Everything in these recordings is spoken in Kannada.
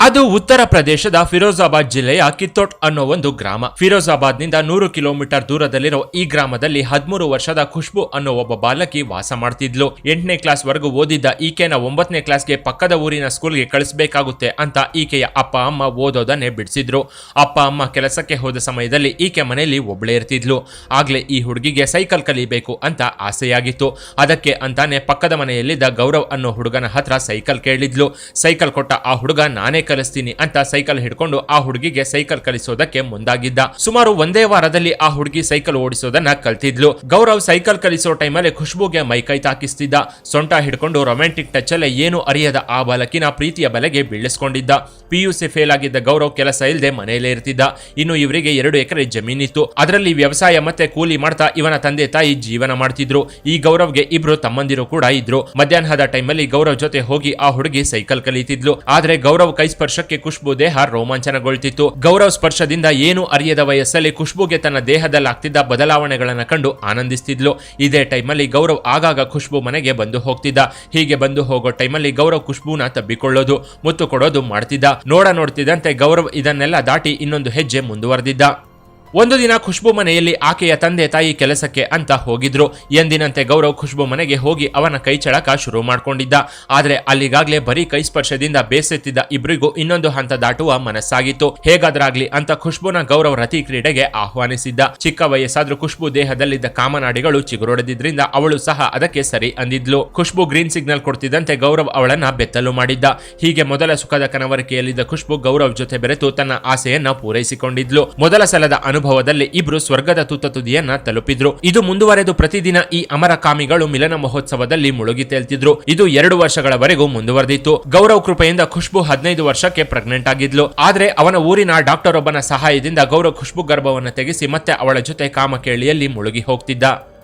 ಅದು ಉತ್ತರ ಪ್ರದೇಶದ ಫಿರೋಜಾಬಾದ್ ಜಿಲ್ಲೆಯ ಕಿತ್ತೋಟ್ ಅನ್ನೋ ಒಂದು ಗ್ರಾಮ. ಫಿರೋಜಾಬಾದ್ನಿಂದ ನೂರು ಕಿಲೋಮೀಟರ್ ದೂರದಲ್ಲಿರೋ ಈ ಗ್ರಾಮದಲ್ಲಿ ಹದಿಮೂರು ವರ್ಷದ ಖುಷ್ಬು ಅನ್ನೋ ಒಬ್ಬ ಬಾಲಕಿ ವಾಸ ಮಾಡ್ತಿದ್ಲು. ಎಂಟನೇ ಕ್ಲಾಸ್ ವರೆಗೂ ಓದಿದ್ದ ಈಕೆನ ಒಂಬತ್ತನೇ ಕ್ಲಾಸ್ಗೆ ಪಕ್ಕದ ಊರಿನ ಸ್ಕೂಲ್ಗೆ ಕಳಿಸಬೇಕಾಗುತ್ತೆ ಅಂತ ಈಕೆಯ ಅಪ್ಪ, ಅಮ್ಮ ಓದೋದನ್ನೇ ಬಿಡಿಸಿದ್ರು. ಅಪ್ಪ, ಅಮ್ಮ ಕೆಲಸಕ್ಕೆ ಹೋದ ಸಮಯದಲ್ಲಿ ಈಕೆ ಮನೆಯಲ್ಲಿ ಒಬ್ಬಳೇ ಇರ್ತಿದ್ಲು. ಆಗ್ಲೇ ಈ ಹುಡುಗಿಗೆ ಸೈಕಲ್ ಕಲಿಬೇಕು ಅಂತ ಆಸೆಯಾಗಿತ್ತು. ಅದಕ್ಕೆ ಅಂತಾನೆ ಪಕ್ಕದ ಮನೆಯಲ್ಲಿದ್ದ ಗೌರವ್ ಅನ್ನೋ ಹುಡುಗನ ಹತ್ರ ಸೈಕಲ್ ಕೇಳಿದ್ಲು. ಸೈಕಲ್ ಕೊಟ್ಟ ಆ ಹುಡುಗ ನಾನೇ ಕಲಿಸ್ತೀನಿ ಅಂತ ಸೈಕಲ್ ಹಿಡ್ಕೊಂಡು ಆ ಹುಡುಗಿಗೆ ಸೈಕಲ್ ಕಲಿಸೋದಕ್ಕೆ ಮುಂದಾಗಿದ್ದ. ಸುಮಾರು ಒಂದೇ ವಾರದಲ್ಲಿ ಆ ಹುಡುಗಿ ಸೈಕಲ್ ಓಡಿಸೋದನ್ನ ಕಲ್ತಿದ್ಲು. ಗೌರವ್ ಸೈಕಲ್ ಕಲಿಸೋ ಟೈಮಲ್ಲಿ ಖುಷ್ಬುಗೆ ಮೈಕೈ ತಾಕಿಸ್ತಿದ್ದ. ಸೊಂಟ ಹಿಡ್ಕೊಂಡು ರೊಮ್ಯಾಂಟಿಕ್ ಟಚ್ ಅಲ್ಲೇ ಏನು ಅರಿಯದ ಆ ಬಾಲಕಿನ ಪ್ರೀತಿಯ ಬಲೆಗೆ ಬೀಳಿಸ್ಕೊಂಡಿದ್ದ. ಪಿ ಯು ಸಿ ಫೇಲ್ ಆಗಿದ್ದ ಗೌರವ್ ಕೆಲಸ ಇಲ್ಲದೆ ಮನೆಯಲ್ಲೇ ಇರ್ತಿದ್ದ. ಇನ್ನು ಇವರಿಗೆ ಎರಡು ಎಕರೆ ಜಮೀನಿತ್ತು. ಅದರಲ್ಲಿ ವ್ಯವಸಾಯ ಮತ್ತೆ ಕೂಲಿ ಮಾಡ್ತಾ ಇವನ ತಂದೆ ತಾಯಿ ಜೀವನ ಮಾಡ್ತಿದ್ರು. ಈ ಗೌರವ್ಗೆ ಇಬ್ರು ತಮ್ಮಂದಿರು ಕೂಡ ಇದ್ರು. ಮಧ್ಯಾಹ್ನದ ಟೈಮಲ್ಲಿ ಗೌರವ್ ಜೊತೆ ಹೋಗಿ ಆ ಹುಡುಗಿ ಸೈಕಲ್ ಕಲಿತಿದ್ಲು. ಆದ್ರೆ ಗೌರವ್ ಕೈ ಸ್ಪರ್ಶಕ್ಕೆ ಖುಷ್ಬು ದೇಹ ರೋಮಾಂಚನಗೊಳ್ತಿತ್ತು. ಗೌರವ್ ಸ್ಪರ್ಶದಿಂದ ಏನು ಅರಿಯದ ವಯಸ್ಸಲ್ಲಿ ಖುಷ್ಬುಗೆ ತನ್ನ ದೇಹದಲ್ಲಿ ಆಗ್ತಿದ್ದ ಬದಲಾವಣೆಗಳನ್ನ ಕಂಡು ಆನಂದಿಸ್ತಿದ್ಲು. ಇದೇ ಟೈಮಲ್ಲಿ ಗೌರವ್ ಆಗಾಗ ಖುಷ್ಬು ಮನೆಗೆ ಬಂದು ಹೋಗ್ತಿದ್ದ. ಹೀಗೆ ಬಂದು ಹೋಗೋ ಟೈಮಲ್ಲಿ ಗೌರವ್ ಖುಷ್ಬುನ ತಬ್ಬಿಕೊಳ್ಳೋದು, ಮುತ್ತು ಕೊಡೋದು ಮಾಡ್ತಿದ್ದ. ನೋಡ ನೋಡ್ತಿದ್ದಂತೆ ಗೌರವ್ ಇದನ್ನೆಲ್ಲ ದಾಟಿ ಇನ್ನೊಂದು ಹೆಜ್ಜೆ ಮುಂದುವರೆದಿದ್ದ. ಒಂದು ದಿನ ಖುಷ್ಬು ಮನೆಯಲ್ಲಿ ಆಕೆಯ ತಂದೆ ತಾಯಿ ಕೆಲಸಕ್ಕೆ ಅಂತ ಹೋಗಿದ್ರು. ಎಂದಿನಂತೆ ಗೌರವ್ ಖುಷ್ಬು ಮನೆಗೆ ಹೋಗಿ ಅವನ ಕೈ ಚಳಕ ಶುರು ಮಾಡ್ಕೊಂಡಿದ್ದ. ಆದರೆ ಅಲ್ಲಿಗಾಗಲೇ ಬರೀ ಕೈ ಸ್ಪರ್ಶದಿಂದ ಬೇಸೆತ್ತಿದ್ದ ಇಬ್ಬರಿಗೂ ಇನ್ನೊಂದು ಹಂತ ದಾಟುವ ಮನಸ್ಸಾಗಿತ್ತು. ಹೇಗಾದ್ರಾಗ್ಲಿ ಅಂತ ಖುಷ್ಬುನ ಗೌರವ್ ರತಿ ಕ್ರೀಡೆಗೆ ಆಹ್ವಾನಿಸಿದ್ದ. ಚಿಕ್ಕ ವಯಸ್ಸಾದ್ರೂ ಖುಷ್ಬು ದೇಹದಲ್ಲಿದ್ದ ಕಾಮನಾಡಿಗಳು ಚಿಗುರೊಡೆದಿದ್ರಿಂದ ಅವಳು ಸಹ ಅದಕ್ಕೆ ಸರಿ ಅಂದಿದ್ಲು. ಖುಷ್ಬು ಗ್ರೀನ್ ಸಿಗ್ನಲ್ ಕೊಡ್ತಿದ್ದಂತೆ ಗೌರವ್ ಅವಳನ್ನ ಬೆತ್ತಲು ಮಾಡಿದ್ದ. ಹೀಗೆ ಮೊದಲ ಸುಖದ ಕನವರಿಕೆಯಲ್ಲಿದ್ದ ಖುಷ್ಬು ಗೌರವ್ ಜೊತೆ ಬೆರೆತು ತನ್ನ ಆಸೆಯನ್ನ ಪೂರೈಸಿಕೊಂಡಿದ್ಲು. ಮೊದಲ ಸಲದ ಅನುಭವದಲ್ಲಿ ಇಬ್ರು ಸ್ವರ್ಗದ ತುತ್ತ ತುದಿಯನ್ನ ತಲುಪಿದ್ರು. ಇದು ಮುಂದುವರೆದು ಪ್ರತಿದಿನ ಈ ಅಮರ ಕಾಮಿಗಳು ಮಿಲನ ಮಹೋತ್ಸವದಲ್ಲಿ ಮುಳುಗಿ ತೇಲ್ತಿದ್ರು. ಇದು ಎರಡು ವರ್ಷಗಳವರೆಗೂ ಮುಂದುವರೆದಿತ್ತು. ಗೌರವ್ ಕೃಪೆಯಿಂದ ಖುಷ್ಬು ಹದಿನೈದು ವರ್ಷಕ್ಕೆ ಪ್ರೆಗ್ನೆಂಟ್ ಆಗಿದ್ಲು. ಆದ್ರೆ ಅವನ ಊರಿನ ಡಾಕ್ಟರ್ ಒಬ್ಬನ ಸಹಾಯದಿಂದ ಗೌರವ್ ಖುಷ್ಬು ಗರ್ಭವನ್ನು ತೆಗೆಸಿ ಮತ್ತೆ ಅವಳ ಜೊತೆ ಕಾಮಕೇಳಿಯಲ್ಲಿ ಮುಳುಗಿ ಹೋಗ್ತಿದ್ದ.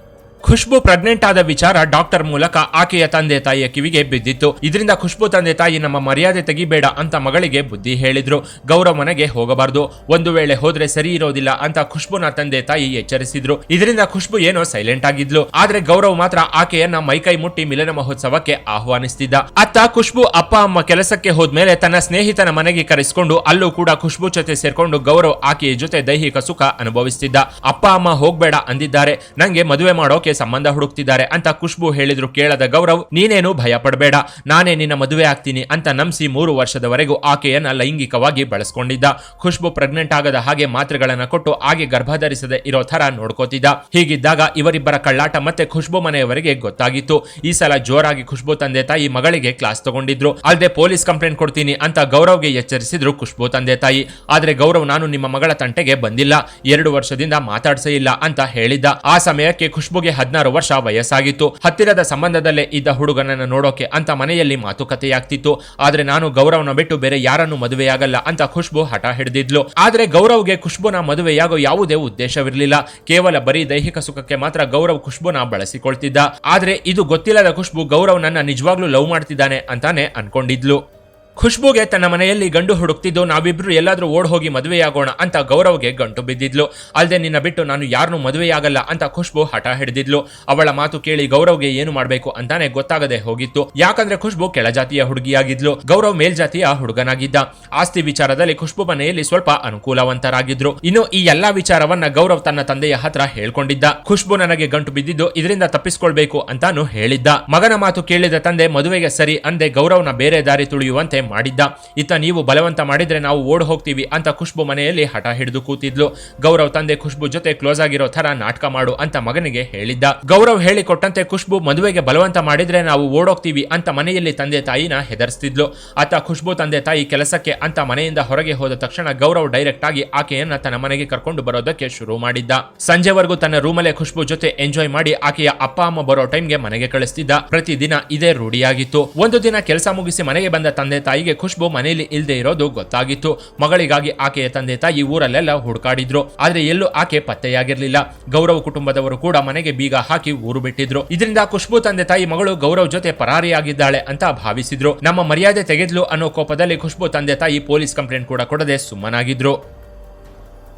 ಖುಷ್ಬು ಪ್ರೆಗ್ನೆಂಟ್ ಆದ ವಿಚಾರ ಡಾಕ್ಟರ್ ಮೂಲಕ ಆಕೆಯ ತಂದೆ ತಾಯಿಯ ಕಿವಿಗೆ ಬಿದ್ದಿತ್ತು. ಇದರಿಂದ ಖುಷ್ಬು ತಂದೆ ತಾಯಿ ನಮ್ಮ ಮರ್ಯಾದೆ ತೆಗಿಬೇಡ ಅಂತ ಮಗಳಿಗೆ ಬುದ್ಧಿ ಹೇಳಿದ್ರು. ಗೌರವ್ ಮನೆಗೆ ಹೋಗಬಾರದು. ಒಂದು ವೇಳೆ ಹೋದ್ರೆ ಸರಿ ಇರೋದಿಲ್ಲ ಅಂತ ಖುಷ್ಬುನ ತಂದೆ ತಾಯಿ ಎಚ್ಚರಿಸಿದ್ರು. ಇದರಿಂದ ಖುಷ್ಬು ಏನೋ ಸೈಲೆಂಟ್ ಆಗಿದ್ಲು. ಆದ್ರೆ ಗೌರವ್ ಮಾತ್ರ ಆಕೆಯನ್ನ ಮೈಕೈ ಮುಟ್ಟಿ ಮಿಲನ ಮಹೋತ್ಸವಕ್ಕೆ ಆಹ್ವಾನಿಸ್ತಿದ್ದ. ಅತ್ತ ಖುಷ್ಬು ಅಪ್ಪ ಅಮ್ಮ ಕೆಲಸಕ್ಕೆ ಹೋದ್ಮೇಲೆ ತನ್ನ ಸ್ನೇಹಿತನ ಮನೆಗೆ ಕರೆಸಿಕೊಂಡು ಅಲ್ಲೂ ಕೂಡ ಖುಷ್ಬು ಜೊತೆ ಸೇರ್ಕೊಂಡು ಗೌರವ್ ಆಕೆಯ ಜೊತೆ ದೈಹಿಕ ಸುಖ ಅನುಭವಿಸ್ತಿದ್ದ. ಅಪ್ಪ ಅಮ್ಮ ಹೋಗ್ಬೇಡ ಅಂದಿದ್ದಾರೆ. ನಂಗೆ ಮದುವೆ ಮಾಡೋಕೆ ಸಂಬಂಧ ಹುಡುಕ್ತಿದ್ದಾರೆ ಅಂತ ಖುಷ್ಬು ಹೇಳಿದ್ರು ಕೇಳದ ಗೌರವ್, ನೀನೇನು ಭಯ ಪಡಬೇಡ ನಾನೇ ನಿನ್ನ ಮದುವೆ ಆಗ್ತೀನಿ ಅಂತ ನಂಬಿಸಿ ಮೂರು ವರ್ಷದವರೆಗೂ ಆಕೆಯನ್ನ ಲೈಂಗಿಕವಾಗಿ ಬಳಸ್ಕೊಂಡಿದ್ದ. ಖುಷ್ಬು ಪ್ರೆಗ್ನೆಂಟ್ ಆಗದ ಹಾಗೆ ಮಾತ್ರೆಗಳನ್ನ ಕೊಟ್ಟು ಹಾಗೆ ಗರ್ಭಧರಿಸದೆ ಇರೋ ತರ ನೋಡ್ಕೋತಿದ್ದ. ಹೀಗಿದ್ದಾಗ ಇವರಿಬ್ಬರ ಕಳ್ಳಾಟ ಮತ್ತೆ ಖುಷ್ಬು ಮನೆಯವರಿಗೆ ಗೊತ್ತಾಗಿತ್ತು. ಈ ಸಲ ಜೋರಾಗಿ ಖುಷ್ಬು ತಂದೆ ತಾಯಿ ಮಗಳಿಗೆ ಕ್ಲಾಸ್ ತಗೊಂಡಿದ್ರು. ಅಲ್ಲದೆ ಪೊಲೀಸ್ ಕಂಪ್ಲೇಂಟ್ ಕೊಡ್ತೀನಿ ಅಂತ ಗೌರವ್ಗೆ ಎಚ್ಚರಿಸಿದ್ರು ಖುಷ್ಬು ತಂದೆ ತಾಯಿ. ಆದ್ರೆ ಗೌರವ್, ನಾನು ನಿಮ್ಮ ಮಗಳ ತಂಟೆಗೆ ಬಂದಿಲ್ಲ. ಎರಡು ವರ್ಷದಿಂದ ಮಾತಾಡ್ಸೇ ಇಲ್ಲ ಅಂತ ಹೇಳಿದ್ದ. ಆ ಸಮಯಕ್ಕೆ ಖುಷ್ಬುಗೆ ಹದಿನಾರು ವರ್ಷ ವಯಸ್ಸಾಗಿತ್ತು. ಹತ್ತಿರದ ಸಂಬಂಧದಲ್ಲೇ ಇದ್ದ ಹುಡುಗನನ್ನ ನೋಡೋಕೆ ಅಂತ ಮನೆಯಲ್ಲಿ ಮಾತುಕತೆಯಾಗ್ತಿತ್ತು. ಆದ್ರೆ ನಾನು ಗೌರವ್ನ ಬಿಟ್ಟು ಬೇರೆ ಯಾರನ್ನು ಮದುವೆಯಾಗಲ್ಲ ಅಂತ ಖುಷ್ಬು ಹಠ ಹಿಡಿದಿದ್ಲು. ಆದ್ರೆ ಗೌರವ್ಗೆ ಖುಷ್ಬುನ ಮದುವೆಯಾಗೋ ಯಾವುದೇ ಉದ್ದೇಶವಿರಲಿಲ್ಲ. ಕೇವಲ ಬರೀ ದೈಹಿಕ ಸುಖಕ್ಕೆ ಮಾತ್ರ ಗೌರವ್ ಖುಷ್ಬುನ ಬಳಸಿಕೊಳ್ತಿದ್ದ. ಆದ್ರೆ ಇದು ಗೊತ್ತಿಲ್ಲದ ಖುಷ್ಬು ಗೌರವ್ ನನ್ನ ನಿಜವಾಗ್ಲೂ ಲವ್ ಮಾಡ್ತಿದ್ದಾನೆ ಅಂತಾನೆ ಅನ್ಕೊಂಡಿದ್ಲು. ಖುಷ್ಬುಗೆ ತನ್ನ ಮನೆಯಲ್ಲಿ ಗಂಡು ಹುಡುಕ್ತಿದ್ದು, ನಾವಿಬ್ರು ಎಲ್ಲಾದ್ರೂ ಓಡ್ ಹೋಗಿ ಮದುವೆಯಾಗೋಣ ಅಂತ ಗೌರವ್ಗೆ ಗಂಟು ಬಿದ್ದಿದ್ಲು. ಅಲ್ಲದೆ ನಿನ್ನ ಬಿಟ್ಟು ನಾನು ಯಾರನ್ನೂ ಮದುವೆಯಾಗಲ್ಲ ಅಂತ ಖುಷ್ಬು ಹಠ ಹಿಡಿದಿದ್ಲು. ಅವಳ ಮಾತು ಕೇಳಿ ಗೌರವ್ಗೆ ಏನು ಮಾಡಬೇಕು ಅಂತಾನೆ ಗೊತ್ತಾಗದೆ ಹೋಗಿತ್ತು. ಯಾಕಂದ್ರೆ ಖುಷ್ಬು ಕೆಳಜಾತಿಯ ಹುಡುಗಿಯಾಗಿದ್ಲು. ಗೌರವ್ ಮೇಲ್ಜಾತಿಯ ಹುಡುಗನಾಗಿದ್ದ. ಆಸ್ತಿ ವಿಚಾರದಲ್ಲಿ ಖುಷ್ಬು ಮನೆಯಲ್ಲಿ ಸ್ವಲ್ಪ ಅನುಕೂಲವಂತರಾಗಿದ್ರು. ಇನ್ನು ಈ ಎಲ್ಲಾ ವಿಚಾರವನ್ನ ಗೌರವ್ ತನ್ನ ತಂದೆಯ ಹತ್ರ ಹೇಳ್ಕೊಂಡಿದ್ದ. ಖುಷ್ಬು ನನಗೆ ಗಂಟು ಬಿದ್ದಿದ್ದು, ಇದರಿಂದ ತಪ್ಪಿಸ್ಕೊಳ್ಬೇಕು ಅಂತಾನು ಹೇಳಿದ್ದ. ಮಗನ ಮಾತು ಕೇಳಿದ ತಂದೆ, ಮದುವೆಗೆ ಸರಿ ಅಂದೆ ಗೌರವ್ನ ಬೇರೆ ದಾರಿ ತುಳಿಯುವಂತೆ ಮಾಡಿದ್ದ. ಇತ್ತ ನೀವು ಬಲವಂತ ಮಾಡಿದ್ರೆ ನಾವು ಓಡ್ ಹೋಗ್ತೀವಿ ಅಂತ ಖುಷ್ಬು ಮನೆಯಲ್ಲಿ ಹಠ ಹಿಡಿದು ಕೂತಿದ್ಲು. ಗೌರವ್ ತಂದೆ ಖುಷ್ಬು ಜೊತೆ ಕ್ಲೋಸ್ ಆಗಿರೋ ತರ ನಾಟಕ ಮಾಡು ಅಂತ ಮಗನಿಗೆ ಹೇಳಿದ್ದ. ಗೌರವ್ ಹೇಳಿಕೊಟ್ಟಂತೆ ಖುಷ್ಬು ಮದುವೆಗೆ ಬಲವಂತ ಮಾಡಿದ್ರೆ ನಾವು ಓಡೋಗ್ತೀವಿ ಅಂತ ಮನೆಯಲ್ಲಿ ತಂದೆ ತಾಯಿನ ಹೆದರಿಸ್ತಿದ್ಲು. ಆತ ಖುಷ್ಬು ತಂದೆ ತಾಯಿ ಕೆಲಸಕ್ಕೆ ಅಂತ ಮನೆಯಿಂದ ಹೊರಗೆ ಹೋದ ತಕ್ಷಣ ಗೌರವ್ ಡೈರೆಕ್ಟ್ ಆಗಿ ಆಕೆಯನ್ನ ತನ್ನ ಮನೆಗೆ ಕರ್ಕೊಂಡು ಬರೋದಕ್ಕೆ ಶುರು ಮಾಡಿದ್ದ. ಸಂಜೆವರೆಗೂ ತನ್ನ ರೂಮಲ್ಲೇ ಖುಷ್ಬು ಜೊತೆ ಎಂಜಾಯ್ ಮಾಡಿ ಆಕೆಯ ಅಪ್ಪ, ಅಮ್ಮ ಬರೋ ಟೈಮ್ಗೆ ಮನೆಗೆ ಕಳಿಸ್ತಿದ್ದ. ಪ್ರತಿದಿನ ಇದೇ ರೂಢಿಯಾಗಿತ್ತು. ಒಂದು ದಿನ ಕೆಲಸ ಮುಗಿಸಿ ಮನೆಗೆ ಬಂದ ತಂದೆ ತಾಯಿಗೆ ಖುಷ್ಬು ಮನೆಯಲ್ಲಿ ಇಲ್ಲದೆ ಇರೋದು ಗೊತ್ತಾಗಿತ್ತು. ಮಗಳಿಗಾಗಿ ಆಕೆಯ ತಂದೆ ತಾಯಿ ಊರಲ್ಲೆಲ್ಲ ಹುಡುಕಾಡಿದ್ರು. ಆದ್ರೆ ಎಲ್ಲೂ ಆಕೆ ಪತ್ತೆಯಾಗಿರ್ಲಿಲ್ಲ. ಗೌರವ್ ಕುಟುಂಬದವರು ಕೂಡ ಮನೆಗೆ ಬೀಗ ಹಾಕಿ ಊರು ಬಿಟ್ಟಿದ್ರು. ಇದರಿಂದ ಖುಷ್ಬು ತಂದೆ ತಾಯಿ ಮಗಳು ಗೌರವ್ ಜೊತೆ ಪರಾರಿಯಾಗಿದ್ದಾಳೆ ಅಂತ ಭಾವಿಸಿದ್ರು. ನಮ್ಮ ಮರ್ಯಾದೆ ತೆಗೆದ್ಲು ಅನ್ನೋ ಕೋಪದಲ್ಲಿ ಖುಷ್ಬು ತಂದೆ ತಾಯಿ ಪೊಲೀಸ್ ಕಂಪ್ಲೇಂಟ್ ಕೂಡ ಕೊಡದೆ ಸುಮ್ಮನಾಗಿದ್ರು.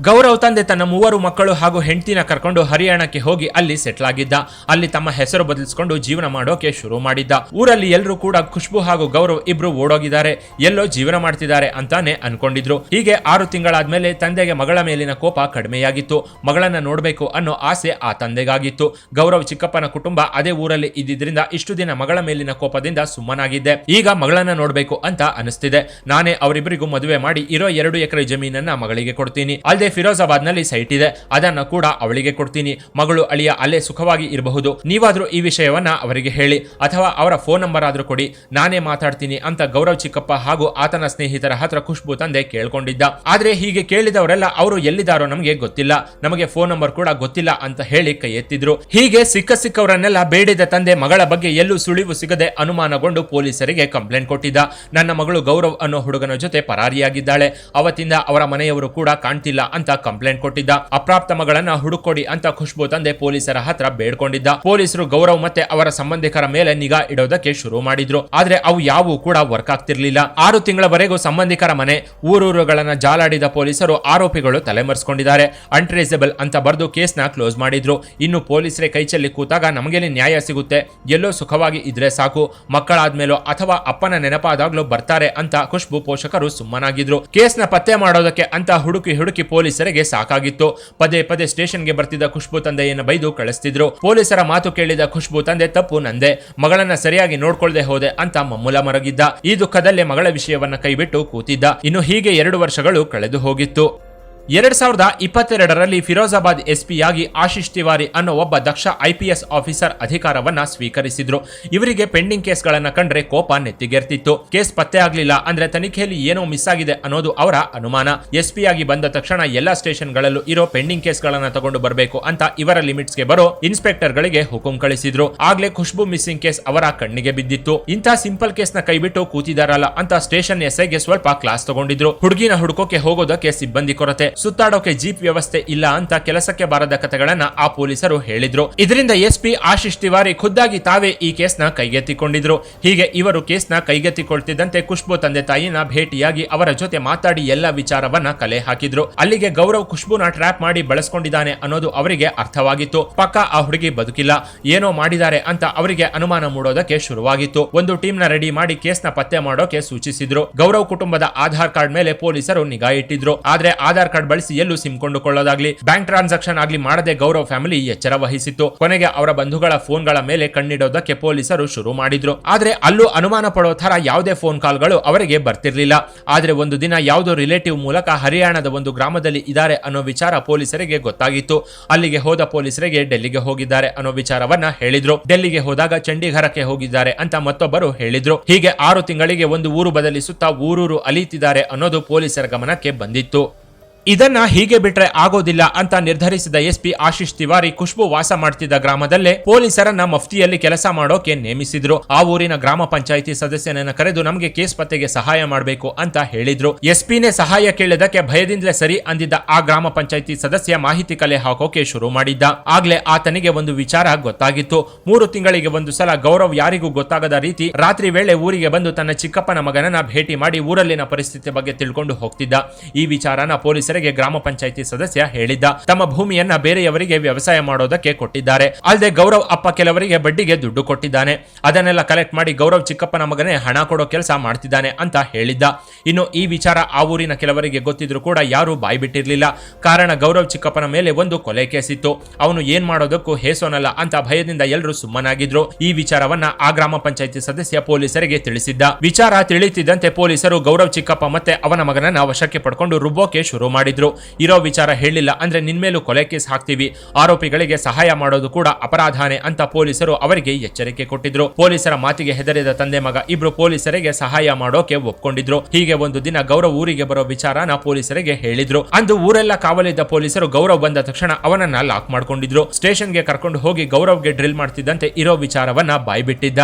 ಗೌರವ್ ತಂದೆ ತನ್ನ ಮೂವರು ಮಕ್ಕಳು ಹಾಗೂ ಹೆಂಡತಿನ ಕರ್ಕೊಂಡು ಹರಿಯಾಣಕ್ಕೆ ಹೋಗಿ ಅಲ್ಲಿ ಸೆಟ್ಲ್ ಆಗಿದ್ದ. ಅಲ್ಲಿ ತಮ್ಮ ಹೆಸರು ಬದಲಿಸಿಕೊಂಡು ಜೀವನ ಮಾಡೋಕೆ ಶುರು ಮಾಡಿದ್ದ. ಊರಲ್ಲಿ ಎಲ್ಲರೂ ಕೂಡ ಖುಷ್ಬು ಹಾಗೂ ಗೌರವ್ ಇಬ್ರು ಓಡೋಗಿದ್ದಾರೆ. ಎಲ್ಲೋ ಜೀವನ ಮಾಡ್ತಿದ್ದಾರೆ ಅಂತಾನೆ ಅನ್ಕೊಂಡಿದ್ರು. ಹೀಗೆ ಆರು ತಿಂಗಳಾದ್ಮೇಲೆ ತಂದೆಗೆ ಮಗಳ ಮೇಲಿನ ಕೋಪ ಕಡಿಮೆಯಾಗಿತ್ತು. ಮಗಳನ್ನ ನೋಡಬೇಕು ಅನ್ನೋ ಆಸೆ ಆ ತಂದೆಗಾಗಿತ್ತು. ಗೌರವ್ ಚಿಕ್ಕಪ್ಪನ ಕುಟುಂಬ ಅದೇ ಊರಲ್ಲಿ ಇದ್ದಿದ್ರಿಂದ ಇಷ್ಟು ದಿನ ಮಗಳ ಮೇಲಿನ ಕೋಪದಿಂದ ಸುಮ್ಮನಾಗಿದ್ದೆ. ಈಗ ಮಗಳನ್ನ ನೋಡಬೇಕು ಅಂತ ಅನಿಸ್ತಿದೆ. ನಾನೇ ಅವರಿಬ್ಬರಿಗೂ ಮದುವೆ ಮಾಡಿ ಇರೋ ಎರಡು ಎಕರೆ ಜಮೀನನ್ನ ಮಗಳಿಗೆ ಕೊಡ್ತೀನಿ. ಅಲ್ಲದೆ ಫಿರೋಜಾಬಾದ್ನಲ್ಲಿ ಸೈಟ್ ಇದೆ. ಅದನ್ನ ಕೂಡ ಅವಳಿಗೆ ಕೊಡ್ತೀನಿ. ಮಗಳು ಅಳಿಯ ಅಲ್ಲೇ ಸುಖವಾಗಿ ಇರಬಹುದು. ನೀವಾದ್ರೂ ಈ ವಿಷಯವನ್ನ ಅವರಿಗೆ ಹೇಳಿ. ಅಥವಾ ಅವರ ಫೋನ್ ನಂಬರ್ ಆದ್ರೂ ಕೊಡಿ. ನಾನೇ ಮಾತಾಡ್ತೀನಿ ಅಂತ ಗೌರವ್ ಚಿಕ್ಕಪ್ಪ ಹಾಗೂ ಆತನ ಸ್ನೇಹಿತರ ಹತ್ರ ಖುಷ್ಬು ತಂದೆ ಕೇಳ್ಕೊಂಡಿದ್ದ. ಆದ್ರೆ ಹೀಗೆ ಕೇಳಿದವರೆಲ್ಲ ಅವರು ಎಲ್ಲಿದ್ದಾರೋ ನಮಗೆ ಗೊತ್ತಿಲ್ಲ. ನಮಗೆ ಫೋನ್ ನಂಬರ್ ಕೂಡ ಗೊತ್ತಿಲ್ಲ ಅಂತ ಹೇಳಿ ಕೈ ಎತ್ತಿದ್ರು. ಹೀಗೆ ಸಿಕ್ಕ ಸಿಕ್ಕವರನ್ನೆಲ್ಲ ಬೇಡಿದ ತಂದೆ ಮಗಳ ಬಗ್ಗೆ ಎಲ್ಲೂ ಸುಳಿವು ಸಿಗದೆ ಅನುಮಾನಗೊಂಡು ಪೊಲೀಸರಿಗೆ ಕಂಪ್ಲೇಂಟ್ ಕೊಟ್ಟಿದ್ದ. ನನ್ನ ಮಗಳು ಗೌರವ್ ಅನ್ನೋ ಹುಡುಗನ ಜೊತೆ ಪರಾರಿಯಾಗಿದ್ದಾಳೆ. ಅವತ್ತಿಂದ ಅವರ ಮನೆಯವರು ಕೂಡ ಕಾಣ್ತಿಲ್ಲ ಅಂತ ಕಂಪ್ಲೇಂಟ್ ಕೊಟ್ಟಿದ್ದ. ಅಪ್ರಾಪ್ತ ಮಗಳನ್ನ ಹುಡುಕೊಡಿ ಅಂತ ಖುಷ್ಬು ತಂದೆ ಪೊಲೀಸರ ಹತ್ರ ಬೇಡ್ಕೊಂಡಿದ್ದ. ಪೊಲೀಸರು ಗೌರವ್ ಮತ್ತೆ ಅವರ ಸಂಬಂಧಿಕರ ಮೇಲೆ ನಿಗಾ ಇಡೋದಕ್ಕೆ ಶುರು ಮಾಡಿದ್ರು. ಆದ್ರೆ ಅವು ಯಾವೂ ಕೂಡ ವರ್ಕ್ ಆಗ್ತಿರ್ಲಿಲ್ಲ. ಆರು ತಿಂಗಳವರೆಗೂ ಸಂಬಂಧಿಕರ ಮನೆ, ಊರೂರುಗಳನ್ನ ಜಾಲಾಡಿದ ಪೊಲೀಸರು ಆರೋಪಿಗಳು ತಲೆಮರೆಸ್ಕೊಂಡಿದ್ದಾರೆ. ಅನ್ಟ್ರೇಸಬಲ್ ಅಂತ ಬರೆದು ಕೇಸ್ನ ಕ್ಲೋಸ್ ಮಾಡಿದ್ರು. ಇನ್ನು ಪೊಲೀಸರೇ ಕೈಚಲ್ಲಿ ಕೂತಾಗ ನಮಗೆಲ್ಲಿ ನ್ಯಾಯ ಸಿಗುತ್ತೆ? ಎಲ್ಲೋ ಸುಖವಾಗಿ ಇದ್ರೆ ಸಾಕು. ಮಕ್ಕಳಾದ್ಮೇಲೋ ಅಥವಾ ಅಪ್ಪನ ನೆನಪಾದಾಗ್ಲೂ ಬರ್ತಾರೆ ಅಂತ ಖುಷ್ಬು ಪೋಷಕರು ಸುಮ್ಮನಾಗಿದ್ರು. ಕೇಸ್ನ ಪತ್ತೆ ಮಾಡೋದಕ್ಕೆ ಅಂತ ಹುಡುಕಿ ಹುಡುಕಿ ಪೊಲೀಸರಿಗೆ ಸಾಕಾಗಿತ್ತು. ಪದೇ ಪದೇ ಸ್ಟೇಷನ್ಗೆ ಬರ್ತಿದ್ದ ಖುಷ್ಬು ತಂದೆಯನ್ನು ಬೈದು ಕಳಿಸ್ತಿದ್ರು. ಪೊಲೀಸರ ಮಾತು ಕೇಳಿದ ಖುಷ್ಬು ತಂದೆ ತಪ್ಪು ನಂದೆ. ಮಗಳನ್ನ ಸರಿಯಾಗಿ ನೋಡ್ಕೊಳ್ದೆ ಹೋದೆ ಅಂತ ಮಮ್ಮೂಲ ಮರಗಿದ್ದ. ಈ ದುಃಖದಲ್ಲೇ ಮಗಳ ವಿಷಯವನ್ನ ಕೈಬಿಟ್ಟು ಕೂತಿದ್ದ. ಇನ್ನು ಹೀಗೆ ಎರಡು ವರ್ಷಗಳು ಕಳೆದು ಹೋಗಿತ್ತು. ಎರಡ್ ಸಾವಿರದ ಇಪ್ಪತ್ತೆರಡರಲ್ಲಿ ಫಿರೋಜಾಬಾದ್ ಎಸ್ಪಿಯಾಗಿ ಆಶಿಶ್ ತಿವಾರಿ ಅನ್ನೋ ಒಬ್ಬ ದಕ್ಷ ಐಪಿಎಸ್ ಆಫೀಸರ್ ಅಧಿಕಾರವನ್ನ ಸ್ವೀಕರಿಸಿದ್ರು. ಇವರಿಗೆ ಪೆಂಡಿಂಗ್ ಕೇಸ್ಗಳನ್ನ ಕಂಡ್ರೆ ಕೋಪ ನೆತ್ತಿಗೆರ್ತಿತ್ತು. ಕೇಸ್ ಪತ್ತೆ ಆಗ್ಲಿಲ್ಲ ಅಂದ್ರೆ ತನಿಖೆಯಲ್ಲಿ ಏನೋ ಮಿಸ್ ಆಗಿದೆ ಅನ್ನೋದು ಅವರ ಅನುಮಾನ. ಎಸ್ಪಿಯಾಗಿ ಬಂದ ತಕ್ಷಣ ಎಲ್ಲಾ ಸ್ಟೇಷನ್ಗಳಲ್ಲೂ ಇರೋ ಪೆಂಡಿಂಗ್ ಕೇಸ್ಗಳನ್ನ ತಗೊಂಡು ಬರಬೇಕು ಅಂತ ಇವರ ಲಿಮಿಟ್ಸ್ಗೆ ಬರೋ ಇನ್ಸ್ಪೆಕ್ಟರ್ಗಳಿಗೆ ಹುಕುಂ ಕಳಿಸಿದ್ರು. ಆಗ್ಲೇ ಖುಷ್ಬು ಮಿಸ್ಸಿಂಗ್ ಕೇಸ್ ಅವರ ಕಣ್ಣಿಗೆ ಬಿದ್ದಿತ್ತು. ಇಂಥ ಸಿಂಪಲ್ ಕೇಸ್ನ ಕೈಬಿಟ್ಟು ಕೂತಿದಾರಲ್ಲ ಅಂತ ಸ್ಟೇಷನ್ ಎಸ್ಐಗೆ ಸ್ವಲ್ಪ ಕ್ಲಾಸ್ ತಗೊಂಡಿದ್ರು. ಹುಡುಗಿನ ಹುಡುಕೋಕೆ ಹೋಗೋದಕ್ಕೆ ಸಿಬ್ಬಂದಿ ಕೊರತೆ. ಸುತ್ತಾಡೋಕೆ ಜೀಪ್ ವ್ಯವಸ್ಥೆ ಇಲ್ಲ ಅಂತ ಕೆಲಸಕ್ಕೆ ಬಾರದ ಕಥೆಗಳನ್ನ ಆ ಪೊಲೀಸರು ಹೇಳಿದ್ರು. ಇದರಿಂದ ಎಸ್ಪಿ ಆಶಿಶ್ ತಿವಾರಿ ಖುದ್ದಾಗಿ ತಾವೇ ಈ ಕೇಸ್ನ ಕೈಗೆತ್ತಿಕೊಂಡಿದ್ರು. ಹೀಗೆ ಇವರು ಕೇಸ್ನ ಕೈಗೆತ್ತಿಕೊಳ್ತಿದ್ದಂತೆ ಖುಷ್ಬು ತಂದೆ ತಾಯಿನ ಭೇಟಿಯಾಗಿ ಅವರ ಜೊತೆ ಮಾತಾಡಿ ಎಲ್ಲ ವಿಚಾರವನ್ನ ಕಲೆ ಹಾಕಿದ್ರು. ಅಲ್ಲಿಗೆ ಗೌರವ್ ಖುಷ್ಬುನ ಟ್ರ್ಯಾಪ್ ಮಾಡಿ ಬಳಸ್ಕೊಂಡಿದ್ದಾನೆ ಅನ್ನೋದು ಅವರಿಗೆ ಅರ್ಥವಾಗಿತ್ತು. ಪಕ್ಕ ಆ ಹುಡುಗಿ ಬದುಕಿಲ್ಲ. ಏನೋ ಮಾಡಿದ್ದಾರೆ ಅಂತ ಅವರಿಗೆ ಅನುಮಾನ ಮೂಡೋದಕ್ಕೆ ಶುರುವಾಗಿತ್ತು. ಒಂದು ಟೀಮ್ ರೆಡಿ ಮಾಡಿ ಕೇಸ್ನ ಪತ್ತೆ ಮಾಡೋಕೆ ಸೂಚಿಸಿದ್ರು. ಗೌರವ್ ಕುಟುಂಬದ ಆಧಾರ್ ಕಾರ್ಡ್ ಮೇಲೆ ಪೊಲೀಸರು ನಿಗಾ ಇಟ್ಟಿದ್ರು. ಆದ್ರೆ ಆಧಾರ್ ಕಾರ್ಡ್ ಬಳಸಿ ಎಲ್ಲೂ ಸಿಮ್ ಕೊಂಡುಕೊಳ್ಳೋದಾಗ್ಲಿ, ಬ್ಯಾಂಕ್ ಟ್ರಾನ್ಸಾಕ್ಷನ್ ಆಗ್ಲಿ ಮಾಡದೆ ಗೌರವ್ ಫ್ಯಾಮಿಲಿ ಎಚ್ಚರ ವಹಿಸಿತ್ತು. ಕೊನೆಗೆ ಅವರ ಬಂಧುಗಳ ಫೋನ್ಗಳ ಮೇಲೆ ಕಣ್ಣಿಡೋದಕ್ಕೆ ಪೊಲೀಸರು ಶುರು ಮಾಡಿದ್ರು. ಆದ್ರೆ ಅಲ್ಲೂ ಅನುಮಾನ ಪಡೋ ತರ ಯಾವುದೇ ಫೋನ್ ಕಾಲ್ಗಳು ಅವರಿಗೆ ಬರ್ತಿರ್ಲಿಲ್ಲ. ಆದ್ರೆ ಒಂದು ದಿನ ಯಾವುದೋ ರಿಲೇಟಿವ್ ಮೂಲಕ ಹರಿಯಾಣದ ಒಂದು ಗ್ರಾಮದಲ್ಲಿ ಇದ್ದಾರೆ ಅನ್ನೋ ವಿಚಾರ ಪೊಲೀಸರಿಗೆ ಗೊತ್ತಾಗಿತ್ತು. ಅಲ್ಲಿಗೆ ಹೋದ ಪೊಲೀಸರಿಗೆ ಡೆಲ್ಲಿಗೆ ಹೋಗಿದ್ದಾರೆ ಅನ್ನೋ ವಿಚಾರವನ್ನ ಹೇಳಿದ್ರು. ಡೆಲ್ಲಿಗೆ ಹೋದಾಗ ಚಂಡೀಗಢಕ್ಕೆ ಹೋಗಿದ್ದಾರೆ ಅಂತ ಮತ್ತೊಬ್ಬರು ಹೇಳಿದ್ರು. ಹೀಗೆ ಆರು ತಿಂಗಳಿಗೆ ಒಂದು ಊರು ಬದಲಿಸುತ್ತಾ ಊರೂರು ಅಲೀತಿದ್ದಾರೆ ಅನ್ನೋದು ಪೊಲೀಸರ ಗಮನಕ್ಕೆ ಬಂದಿತ್ತು. ಇದನ್ನ ಹೀಗೆ ಬಿಟ್ರೆ ಆಗೋದಿಲ್ಲ ಅಂತ ನಿರ್ಧರಿಸಿದ ಎಸ್ಪಿ ಆಶಿಶ್ ತಿವಾರಿ ಖುಷ್ಬು ವಾಸ ಮಾಡ್ತಿದ್ದ ಗ್ರಾಮದಲ್ಲೇ ಪೊಲೀಸರನ್ನ ಮಫ್ತಿಯಲ್ಲಿ ಕೆಲಸ ಮಾಡೋಕೆ ನೇಮಿಸಿದ್ರು. ಆ ಊರಿನ ಗ್ರಾಮ ಪಂಚಾಯಿತಿ ಸದಸ್ಯನನ್ನ ಕರೆದು ನಮಗೆ ಕೇಸ್ ಪತ್ತೆಗೆ ಸಹಾಯ ಮಾಡಬೇಕು ಅಂತ ಹೇಳಿದ್ರು. ಎಸ್ಪಿನೇ ಸಹಾಯ ಕೇಳಿದಕ್ಕೆ ಭಯದಿಂದಲೇ ಸರಿ ಅಂದಿದ್ದ ಆ ಗ್ರಾಮ ಪಂಚಾಯಿತಿ ಸದಸ್ಯ ಮಾಹಿತಿ ಕಲೆ ಹಾಕೋಕೆ ಶುರು ಮಾಡಿದ್ದ. ಆಗ್ಲೇ ಆತನಿಗೆ ಒಂದು ವಿಚಾರ ಗೊತ್ತಾಗಿತ್ತು. ಮೂರು ತಿಂಗಳಿಗೆ ಒಂದು ಸಲ ಗೌರವ್ ಯಾರಿಗೂ ಗೊತ್ತಾಗದ ರೀತಿ ರಾತ್ರಿ ವೇಳೆ ಊರಿಗೆ ಬಂದು ತನ್ನ ಚಿಕ್ಕಪ್ಪನ ಮಗನನ್ನ ಭೇಟಿ ಮಾಡಿ ಊರಲ್ಲಿನ ಪರಿಸ್ಥಿತಿ ಬಗ್ಗೆ ತಿಳ್ಕೊಂಡು ಹೋಗ್ತಿದ್ದ. ಈ ವಿಚಾರನ ಪೊಲೀಸರಿಗೆ ಗ್ರಾಮ ಪಂಚಾಯಿತಿ ಸದಸ್ಯ ಹೇಳಿದ್ದ. ತಮ್ಮ ಭೂಮಿಯನ್ನ ಬೇರೆಯವರಿಗೆ ವ್ಯವಸಾಯ ಮಾಡೋದಕ್ಕೆ ಕೊಟ್ಟಿದ್ದಾರೆ. ಅಲ್ಲದೆ ಗೌರವ್ ಅಪ್ಪ ಕೆಲವರಿಗೆ ಬಡ್ಡಿಗೆ ದುಡ್ಡು ಕೊಟ್ಟಿದ್ದಾನೆ. ಅದನ್ನೆಲ್ಲ ಕಲೆಕ್ಟ್ ಮಾಡಿ ಗೌರವ್ ಚಿಕ್ಕಪ್ಪನ ಮಗನೇ ಹಣ ಕೊಡೋ ಕೆಲಸ ಮಾಡ್ತಿದ್ದಾನೆ ಅಂತ ಹೇಳಿದ್ದ. ಇನ್ನು ಈ ವಿಚಾರ ಆ ಊರಿನ ಕೆಲವರಿಗೆ ಗೊತ್ತಿದ್ರು ಕೂಡ ಯಾರು ಬಾಯಿ ಬಿಟ್ಟಿರಲಿಲ್ಲ. ಕಾರಣ ಗೌರವ್ ಚಿಕ್ಕಪ್ಪನ ಮೇಲೆ ಒಂದು ಕೊಲೆ ಕೇಸಿತ್ತು ಅವನು ಏನ್ ಮಾಡೋದಕ್ಕೂ ಹೇಸೋನಲ್ಲ ಅಂತ ಭಯದಿಂದ ಎಲ್ಲರೂ ಸುಮ್ಮನಾಗಿದ್ರು. ಈ ವಿಚಾರವನ್ನ ಆ ಗ್ರಾಮ ಪಂಚಾಯಿತಿ ಸದಸ್ಯ ಪೊಲೀಸರಿಗೆ ತಿಳಿಸಿದ್ದ. ವಿಚಾರ ತಿಳಿಯುತ್ತಿದ್ದಂತೆ ಪೊಲೀಸರು ಗೌರವ್ ಚಿಕ್ಕಪ್ಪ ಮತ್ತೆ ಅವನ ಮಗನನ್ನ ವಶಕ್ಕೆ ಪಡ್ಕೊಂಡು ರುಬ್ಬೋಕೆ ಶುರು ಮಾಡಿದ್ರು. ಇರೋ ವಿಚಾರ ಹೇಳಿಲ್ಲ ಅಂದ್ರೆ ನಿನ್ಮೇಲೂ ಕೊಲೆ ಕೇಸ್ ಹಾಕ್ತೀವಿ. ಆರೋಪಿಗಳಿಗೆ ಸಹಾಯ ಮಾಡೋದು ಕೂಡ ಅಪರಾಧಾನೆ ಅಂತ ಪೊಲೀಸರು ಅವರಿಗೆ ಎಚ್ಚರಿಕೆ ಕೊಟ್ಟಿದ್ರು. ಪೊಲೀಸರ ಮಾತಿಗೆ ಹೆದರಿದ ತಂದೆ ಮಗ ಇಬ್ರು ಪೊಲೀಸರಿಗೆ ಸಹಾಯ ಮಾಡೋಕೆ ಒಪ್ಕೊಂಡಿದ್ರು. ಹೀಗೆ ಒಂದು ದಿನ ಗೌರವ್ ಊರಿಗೆ ಬರೋ ವಿಚಾರನ ಪೊಲೀಸರಿಗೆ ಹೇಳಿದ್ರು. ಅಂದು ಊರೆಲ್ಲ ಕಾವಲಿದ್ದ ಪೊಲೀಸರು ಗೌರವ್ ಬಂದ ತಕ್ಷಣ ಅವನನ್ನ ಲಾಕ್ ಮಾಡ್ಕೊಂಡಿದ್ರು. ಸ್ಟೇಷನ್ಗೆ ಕರ್ಕೊಂಡು ಹೋಗಿ ಗೌರವ್ಗೆ ಡ್ರಿಲ್ ಮಾಡ್ತಿದ್ದಂತೆ ಇರೋ ವಿಚಾರವನ್ನ ಬಾಯ್ಬಿಟ್ಟಿದ್ದ.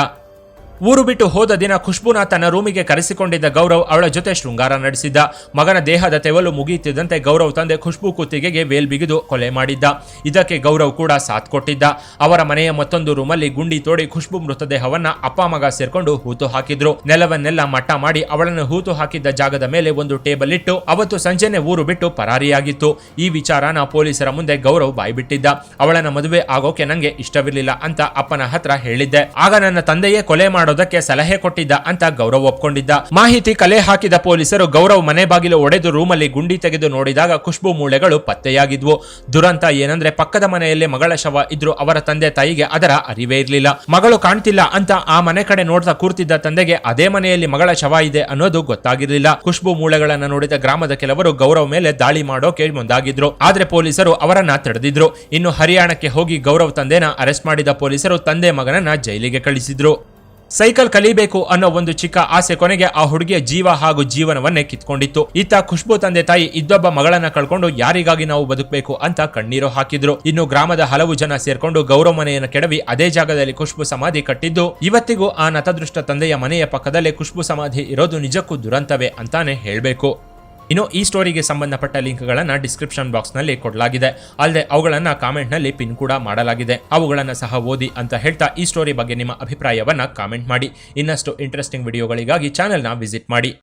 ಊರು ಬಿಟ್ಟು ಹೋದ ದಿನ ಖುಷ್ಬುನ ತನ್ನ ರೂಮಿಗೆ ಕರೆಸಿಕೊಂಡಿದ್ದ ಗೌರವ್ ಅವಳ ಜೊತೆ ಶೃಂಗಾರ ನಡೆಸಿದ್ದ. ಮಗನ ದೇಹದ ತೆವಲು ಮುಗಿಯುತ್ತಿದ್ದಂತೆ ಗೌರವ್ ತಂದೆ ಖುಷ್ಬು ಕುತ್ತಿಗೆಗೆ ವೇಲ್ ಬಿಗಿದು ಕೊಲೆ ಮಾಡಿದ್ದ. ಇದಕ್ಕೆ ಗೌರವ್ ಕೂಡ ಸಾಥ್ ಕೊಟ್ಟಿದ್ದ. ಅವರ ಮನೆಯ ಮತ್ತೊಂದು ರೂಮಲ್ಲಿ ಗುಂಡಿ ತೋಡಿ ಖುಷ್ಬು ಮೃತದೇಹವನ್ನ ಅಪ್ಪ ಮಗ ಸೇರ್ಕೊಂಡು ಹೂತು ಹಾಕಿದ್ರು. ನೆಲವನ್ನೆಲ್ಲ ಮಟ್ಟ ಮಾಡಿ ಅವಳನ್ನು ಹೂತು ಹಾಕಿದ್ದ ಜಾಗದ ಮೇಲೆ ಒಂದು ಟೇಬಲ್ ಇಟ್ಟು ಅವತ್ತು ಸಂಜೆನೆ ಊರು ಬಿಟ್ಟು ಪರಾರಿಯಾಗಿತ್ತು. ಈ ವಿಚಾರನ ಪೊಲೀಸರ ಮುಂದೆ ಗೌರವ್ ಬಾಯ್ಬಿಟ್ಟಿದ್ದ ಅವಳನ್ನ ಮದುವೆ ಆಗೋಕೆ ನಂಗೆ ಇಷ್ಟವಿರಲಿಲ್ಲ ಅಂತ ಅಪ್ಪನ ಹತ್ರ ಹೇಳಿದ್ದೆ. ಆಗ ನನ್ನ ತಂದೆಯೇ ಕೊಲೆ ಮಾಡೋದಕ್ಕೆ ಸಲಹೆ ಕೊಟ್ಟಿದ್ದ ಅಂತ ಗೌರವ್ ಒಪ್ಕೊಂಡಿದ್ದ. ಮಾಹಿತಿ ಕಲೆ ಹಾಕಿದ ಪೊಲೀಸರು ಗೌರವ್ ಮನೆ ಬಾಗಿಲು ಒಡೆದು ರೂಮಲ್ಲಿ ಗುಂಡಿ ತೆಗೆದು ನೋಡಿದಾಗ ಖುಷ್ಬು ಮೂಳೆಗಳು ಪತ್ತೆಯಾಗಿದ್ವು. ದುರಂತ ಏನಂದ್ರೆ ಪಕ್ಕದ ಮನೆಯಲ್ಲಿ ಮಗಳ ಶವ ಇದ್ರು ಅವರ ತಂದೆ ತಾಯಿಗೆ ಅದರ ಅರಿವೇ ಇರಲಿಲ್ಲ. ಮಗಳು ಕಾಣ್ತಿಲ್ಲ ಅಂತ ಆ ಮನೆ ಕಡೆ ನೋಡ್ತಾ ಕೂರ್ತಿದ್ದ ತಂದೆಗೆ ಅದೇ ಮನೆಯಲ್ಲಿ ಮಗಳ ಶವ ಇದೆ ಅನ್ನೋದು ಗೊತ್ತಾಗಿರಲಿಲ್ಲ. ಖುಷ್ಬು ಮೂಳೆಗಳನ್ನು ನೋಡಿದ ಗ್ರಾಮದ ಕೆಲವರು ಗೌರವ್ ಮೇಲೆ ದಾಳಿ ಮಾಡೋಕೆ ಮುಂದಾಗಿದ್ರು. ಆದ್ರೆ ಪೊಲೀಸರು ಅವರನ್ನ ತಡೆದಿದ್ರು. ಇನ್ನು ಹರಿಯಾಣಕ್ಕೆ ಹೋಗಿ ಗೌರವ್ ತಂದೆನ ಅರೆಸ್ಟ್ ಮಾಡಿದ ಪೊಲೀಸರು ತಂದೆ ಮಗನನ್ನ ಜೈಲಿಗೆ ಕಳಿಸಿದ್ರು. ಸೈಕಲ್ ಕಲಿಬೇಕು ಅನ್ನೋ ಒಂದು ಚಿಕ್ಕ ಆಸೆ ಕೊನೆಗೆ ಆ ಹುಡುಗಿಯ ಜೀವ ಹಾಗೂ ಜೀವನವನ್ನೇ ಕಿತ್ಕೊಂಡಿತ್ತು. ಇತ್ತ ಖುಷ್ಬು ತಂದೆ ತಾಯಿ ಇದ್ದೊಬ್ಬ ಮಗಳನ್ನ ಕಳ್ಕೊಂಡು ಯಾರಿಗಾಗಿ ನಾವು ಬದುಕಬೇಕು ಅಂತ ಕಣ್ಣೀರು ಹಾಕಿದ್ರು. ಇನ್ನು ಗ್ರಾಮದ ಹಲವು ಜನ ಸೇರ್ಕೊಂಡು ಗೌರವ ಮನೆಯನ್ನು ಕೆಡವಿ ಅದೇ ಜಾಗದಲ್ಲಿ ಖುಷ್ಬು ಸಮಾಧಿ ಕಟ್ಟಿದ್ದು. ಇವತ್ತಿಗೂ ಆ ನತದೃಷ್ಟ ತಂದೆಯ ಮನೆಯ ಪಕ್ಕದಲ್ಲೇ ಖುಷ್ಬು ಸಮಾಧಿ ಇರೋದು ನಿಜಕ್ಕೂ ದುರಂತವೇ ಅಂತಾನೆ ಹೇಳ್ಬೇಕು. ಇನ್ನು ಈ ಸ್ಟೋರಿಗೆ ಸಂಬಂಧಪಟ್ಟ ಲಿಂಕ್ಗಳನ್ನು ಡಿಸ್ಕ್ರಿಪ್ಷನ್ ಬಾಕ್ಸ್ನಲ್ಲಿ ಕೊಡಲಾಗಿದೆ. ಅಲ್ಲದೆ ಅವುಗಳನ್ನು ಕಾಮೆಂಟ್ನಲ್ಲಿ ಪಿನ್ ಕೂಡ ಮಾಡಲಾಗಿದೆ. ಅವುಗಳನ್ನು ಸಹ ಓದಿ ಅಂತ ಹೇಳ್ತಾ ಈ ಸ್ಟೋರಿ ಬಗ್ಗೆ ನಿಮ್ಮ ಅಭಿಪ್ರಾಯವನ್ನ ಕಾಮೆಂಟ್ ಮಾಡಿ. ಇನ್ನಷ್ಟು ಇಂಟ್ರೆಸ್ಟಿಂಗ್ ವಿಡಿಯೋಗಳಿಗಾಗಿ ಚಾನೆಲ್ನ ವಿಸಿಟ್ ಮಾಡಿ.